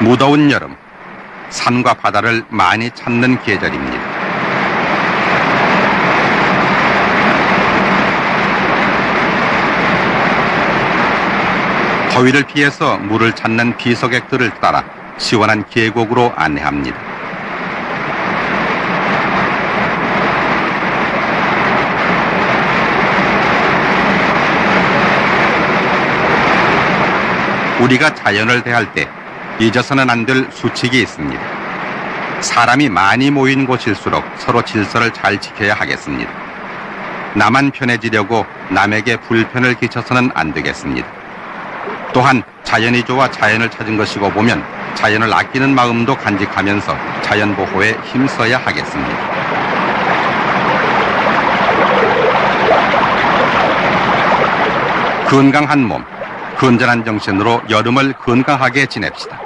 무더운 여름, 산과 바다를 많이 찾는 계절입니다. 더위를 피해서 물을 찾는 비서객들을 따라 시원한 계곡으로 안내합니다. 우리가 자연을 대할 때 잊어서는 안 될 수칙이 있습니다. 사람이 많이 모인 곳일수록 서로 질서를 잘 지켜야 하겠습니다. 나만 편해지려고 남에게 불편을 끼쳐서는 안 되겠습니다. 또한 자연이 좋아 자연을 찾은 것이고 보면 자연을 아끼는 마음도 간직하면서 자연 보호에 힘써야 하겠습니다. 건강한 몸, 건전한 정신으로 여름을 건강하게 지냅시다.